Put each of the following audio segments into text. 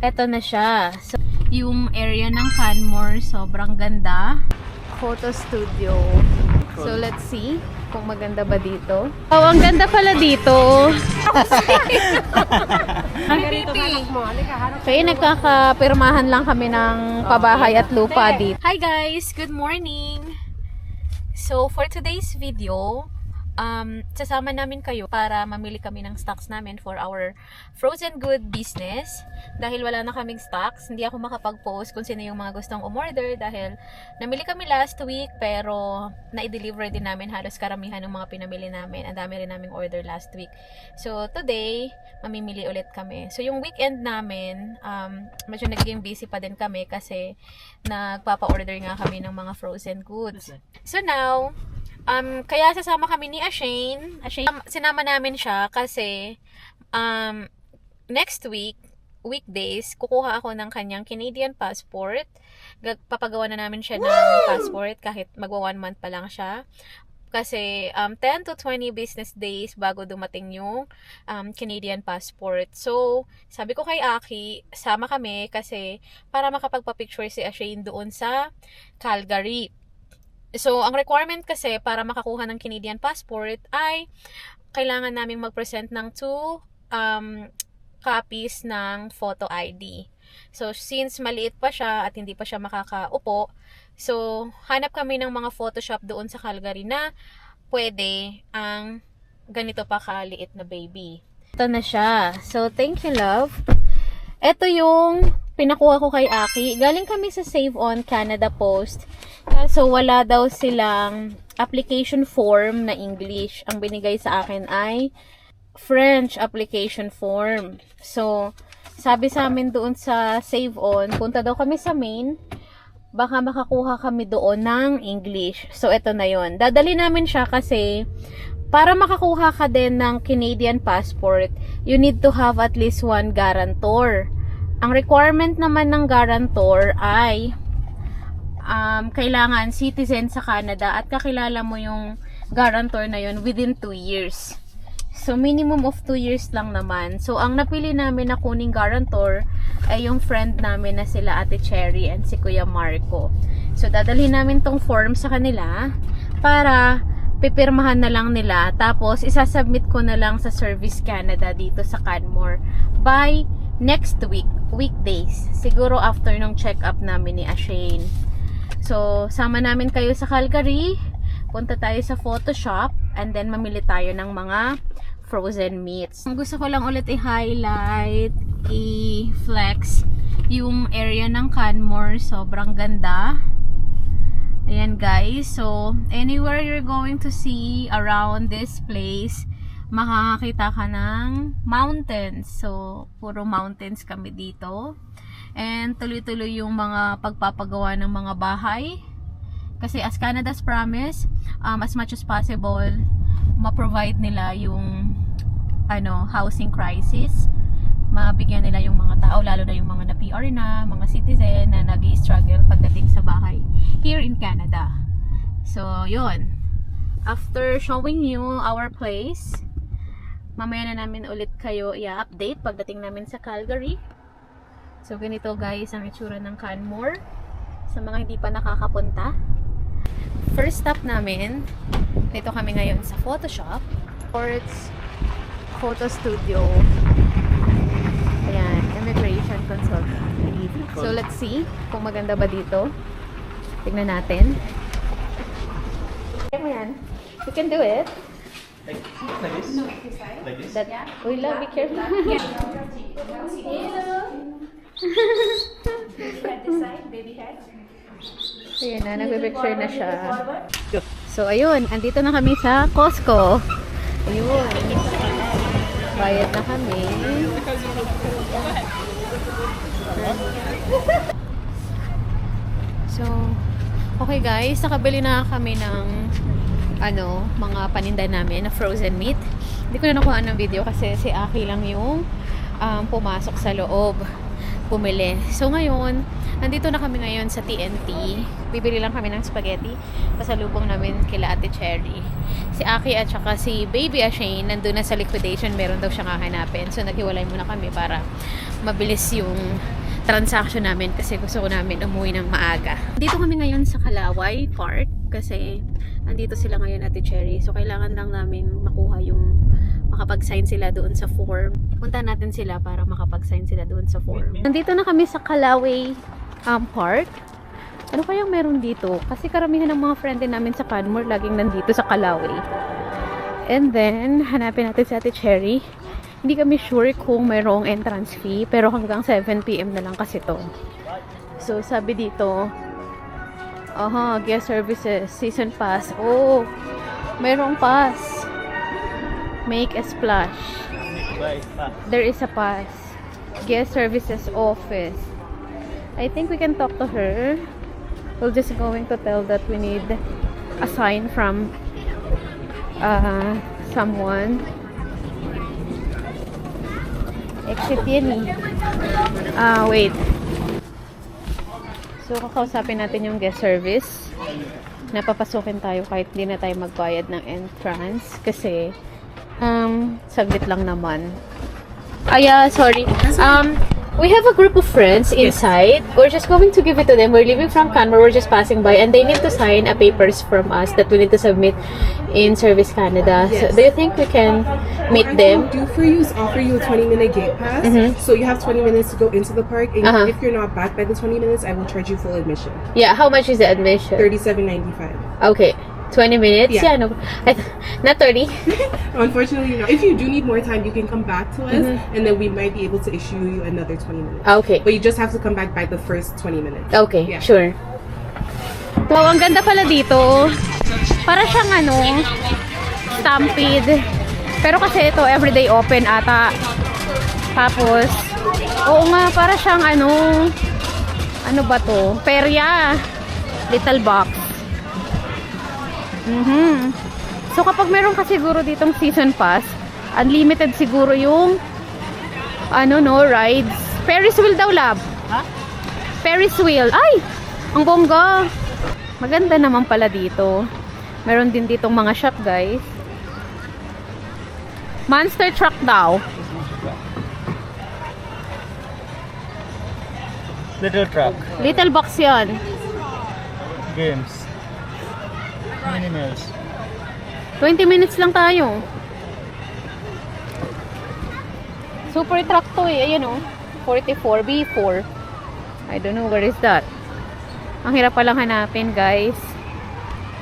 Eto na siya. So, yung area ng Canmore, sobrang ganda. Photo studio. So, let's see kung maganda ba dito. Oh, ang ganda pala dito. Kaya nagkakapirmahan lang kami ng pabahay at lupa dito. Hi guys! Good morning! So, for today's video, um, sasama namin kayo para mamili kami ng stocks namin for our frozen good business. Dahil wala na kaming stocks, hindi ako makapag-post kung sino yung mga gustong umorder dahil namili kami last week pero na-deliver din namin halos karamihan ng mga pinamili namin. Ang dami rin naming order last week. So, today, mamimili ulit kami. So, yung weekend namin, um, medyo naging busy pa din kami kasi nagpapa-order nga kami ng mga frozen goods. So, now, Um, kaya sasama kami ni Ashane. Ashane, um, sinama namin siya kasi um, next week, weekdays, kukuha ako ng kanyang Canadian passport. Papagawa na namin siya ng passport kahit magwa one month pa lang siya. Kasi um, 10 to 20 business days bago dumating yung um, Canadian passport. So, sabi ko kay Aki, sama kami kasi para makapagpa-picture si Ashane doon sa Calgary. So, ang requirement kasi para makakuha ng Canadian passport ay kailangan naming mag-present ng two um, copies ng photo ID. So, since maliit pa siya at hindi pa siya makakaupo, so, hanap kami ng mga Photoshop doon sa Calgary na pwede ang ganito pa kaliit na baby. Ito na siya. So, thank you, love. Ito yung pinakuha ko kay Aki. Galing kami sa Save On Canada Post. Kaso wala daw silang application form na English. Ang binigay sa akin ay French application form. So, sabi sa amin doon sa Save On, punta daw kami sa main, baka makakuha kami doon ng English. So, ito na yon. Dadali namin siya kasi para makakuha ka din ng Canadian passport, you need to have at least one guarantor. Ang requirement naman ng guarantor ay um, kailangan citizen sa Canada at kakilala mo yung guarantor na yun within 2 years. So, minimum of 2 years lang naman. So, ang napili namin na kuning guarantor ay yung friend namin na sila Ate Cherry and si Kuya Marco. So, dadalhin namin tong form sa kanila para pipirmahan na lang nila. Tapos, isasubmit ko na lang sa Service Canada dito sa Canmore by next week, weekdays. Siguro after nung check-up namin ni Ashane. So, sama namin kayo sa Calgary. Punta tayo sa Photoshop and then mamili tayo ng mga frozen meats. Ang gusto ko lang ulit i-highlight, i-flex yung area ng Canmore. Sobrang ganda. Ayan guys. So, anywhere you're going to see around this place, makakakita ka ng mountains. So, puro mountains kami dito. And tuloy-tuloy yung mga pagpapagawa ng mga bahay. Kasi as Canada's promise, um, as much as possible, ma-provide nila yung ano, housing crisis. Mabigyan nila yung mga tao, lalo na yung mga na-PR na, mga citizen na nag struggle pagdating sa bahay here in Canada. So, yun. After showing you our place, mamaya na namin ulit kayo i-update pagdating namin sa Calgary. So, ganito guys ang itsura ng Canmore sa mga hindi pa nakakapunta. First stop namin, dito kami ngayon sa Photoshop. Sports Photo Studio. Consultant. So, let's see kung maganda ba dito. Tignan natin. Kaya mo yan. You can do it. Like, like this? No, Like this? That, we love, be careful. Ayan na, nagbe-picture na siya. So, ayun, andito na kami sa Costco. Ayun. Bayad na kami. So, okay guys, nakabili na kami ng ano, mga paninda namin na frozen meat. Hindi ko na nakuha ng video kasi si Aki lang yung um, pumasok sa loob. bumili. So ngayon, nandito na kami ngayon sa TNT. Bibili lang kami ng spaghetti. Pasalubong namin kila Ate Cherry. Si Aki at saka si Baby Ashane, nandun na sa liquidation. Meron daw siyang hahanapin. So naghiwalay muna kami para mabilis yung transaction namin kasi gusto ko namin umuwi ng maaga. Dito kami ngayon sa Kalaway Park kasi andito sila ngayon Ate Cherry. So kailangan lang namin makuha yung makapag-sign sila doon sa form. Punta natin sila para makapag-sign sila doon sa form. Nandito na kami sa Kalaway um, Park. Ano kayang meron dito? Kasi karamihan ng mga friend din namin sa Canmore laging nandito sa Kalaway. And then, hanapin natin si Ate Cherry. Hindi kami sure kung mayroong entrance fee, pero hanggang 7pm na lang kasi to. So, sabi dito, aha, guest services, season pass. Oh, mayroong pass. Make a splash. There is a pass. Guest services office. I think we can talk to her. We're just going to tell that we need a sign from uh, someone. Exit yan eh. Ah, wait. So, kakausapin natin yung guest service. Napapasukin tayo kahit hindi na tayo magbayad ng entrance. Kasi, um, saglit lang naman. Yeah, sorry. Um, we have a group of friends inside. We're just going to give it to them. We're leaving from Canmore. We're just passing by, and they need to sign a papers from us that we need to submit in Service Canada. So, do you think we can meet What I them? can do for you is offer you a 20 minute gate pass. Mhm. So you have 20 minutes to go into the park. And Uh-huh. if you're not back by the 20 minutes, I will charge you full admission. Yeah. How much is the admission? 37.95. Okay. 20 minutes? Yeah. Yeah, no. I not 30. Unfortunately, no. If you do need more time, you can come back to us, Mm-hmm. and then we might be able to issue you another 20 minutes. Okay. But you just have to come back by the first 20 minutes. Okay, Yeah. sure. Wow, ang ganda pala dito. Para siyang ano, stampede. Pero kasi ito, everyday open ata. Tapos, oo nga, para siyang ano, ano ba to? Perya. Little box. Mhm. So kapag meron ka siguro ditong season pass, unlimited siguro yung ano no, rides. Ferris wheel daw, lab. Ferris wheel. Ay! Ang bongga. Maganda naman pala dito. Meron din ditong mga shop, guys. Monster truck daw. Little truck. Little box yan. Games. Mini meals. 20 minutes lang tayo. Super truck to eh. Ayan oh. 44 B4. I don't know where is that. Ang hirap palang hanapin, guys.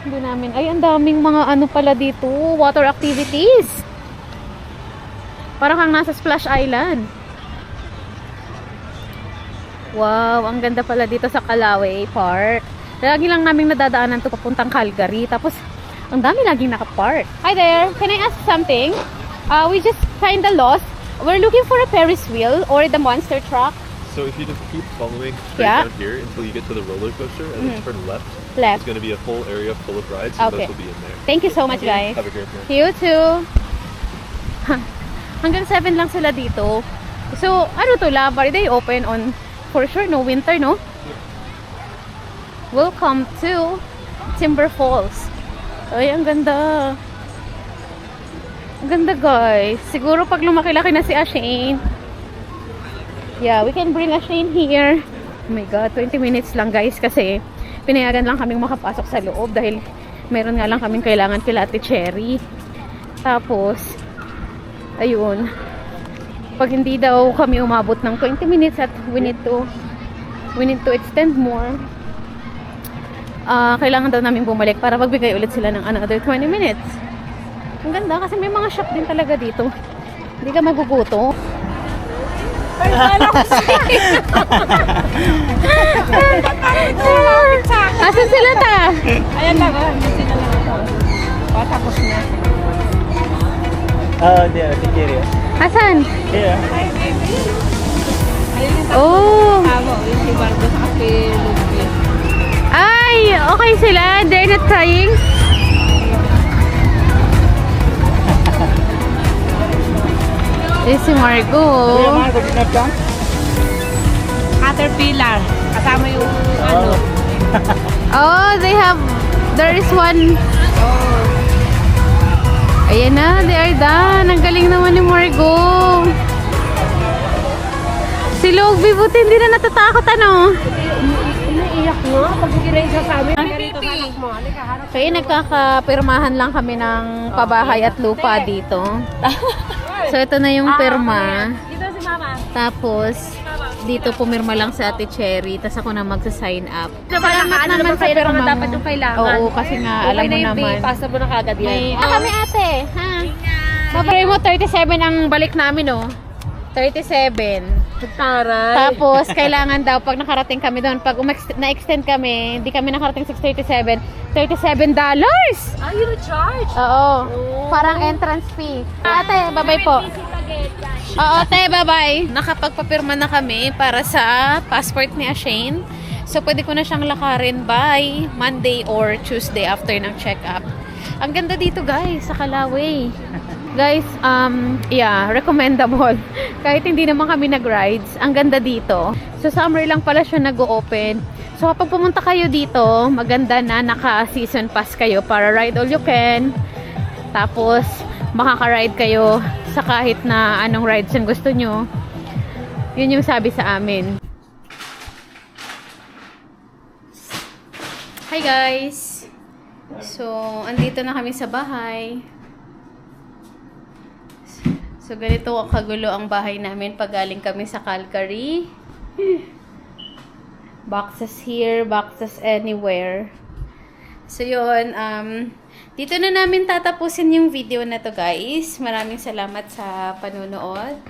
Hindi namin. Ay, ang daming mga ano pala dito. Water activities. Parang kang nasa Splash Island. Wow, ang ganda pala dito sa Calaway Park. Lagi lang namin nadadaanan to papuntang Calgary. Tapos, ang dami laging nakapark. Hi there! Can I ask something? Uh, we just kinda lost. We're looking for a Ferris wheel or the monster truck. So if you just keep following straight Yeah. down here until you get to the roller coaster and then turn left, Left. it's going to be a whole area full of rides and Okay. those will be in there. Thank you so much, guys. Have a great day. You too. Hanggang 7 lang sila dito. So, ano to, lab? Are they open on, for sure, no winter, no? Welcome to Timber Falls. Ay, ang ganda. Ang ganda, guys. Siguro pag lumaki-laki na si Ashane. Yeah, we can bring Ashane here. Oh my God, 20 minutes lang, guys, kasi pinayagan lang kaming makapasok sa loob dahil meron nga lang kaming kailangan kila Ate Cherry. Tapos, ayun, pag hindi daw kami umabot ng 20 minutes at we need to we need to extend more ah kailangan daw namin bumalik para magbigay ulit sila ng another 20 minutes ang ganda kasi may mga shop din talaga dito hindi ka maguguto Asan sila ta? Ayan lang, oh. Hindi na lang ito. Patapos na. Oh, there, the area. Asan? Here. Oh! Tama, yung si Margo sa. Ay! Okay sila. They're not crying. This si Margo. Marco, did not come? pillar. Kasama yung ano. Oh, they have, there is one. Ayan na, they are done. Ang galing naman ni Margo. Si Logby, buti hindi na natatakot ano. Umiiyak nga pag ginaysa sa amin. Ganito sa anak mo. Halika, harap. Kaya nagkakapirmahan lang kami ng pabahay at lupa dito. So ito na yung pirma. Dito si mama. Tapos dito pumirma lang si Ate Cherry. Tapos ako na magsa-sign up. Salamat naman sa pirma naman mo. dapat yung kailangan. Oo, kasi nga alam mo naman. Pasa mo na kagad yan. ah, kami ate, ha? Babay mo 37 ang balik namin, oh. 37. Taray. Tapos, kailangan daw, pag nakarating kami doon, pag na-extend kami, hindi kami nakarating 637, 37 dollars! Ah, you charge? Oo. Parang entrance fee. Ate, babay po. Oo, ate, babay. Nakapagpapirma na kami para sa passport ni Ashane. So, pwede ko na siyang lakarin by Monday or Tuesday after ng check-up. Ang ganda dito, guys, sa Kalaway. Guys, um, yeah, recommendable. Kahit hindi naman kami nag-rides, ang ganda dito. So, summer lang pala siya nag-open. So, kapag pumunta kayo dito, maganda na naka-season pass kayo para ride all you can. Tapos, makaka-ride kayo sa kahit na anong rides ang gusto nyo. Yun yung sabi sa amin. Hi guys! So, andito na kami sa bahay. So, ganito kagulo ang bahay namin pag galing kami sa Calgary. Boxes here, boxes anywhere. So, yun. Um, dito na namin tatapusin yung video na to, guys. Maraming salamat sa panunood.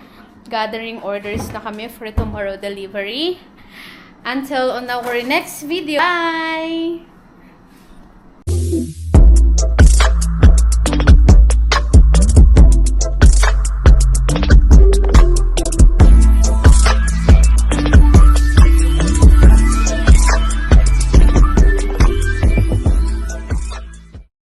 Gathering orders na kami for tomorrow delivery. Until on our next video. Bye!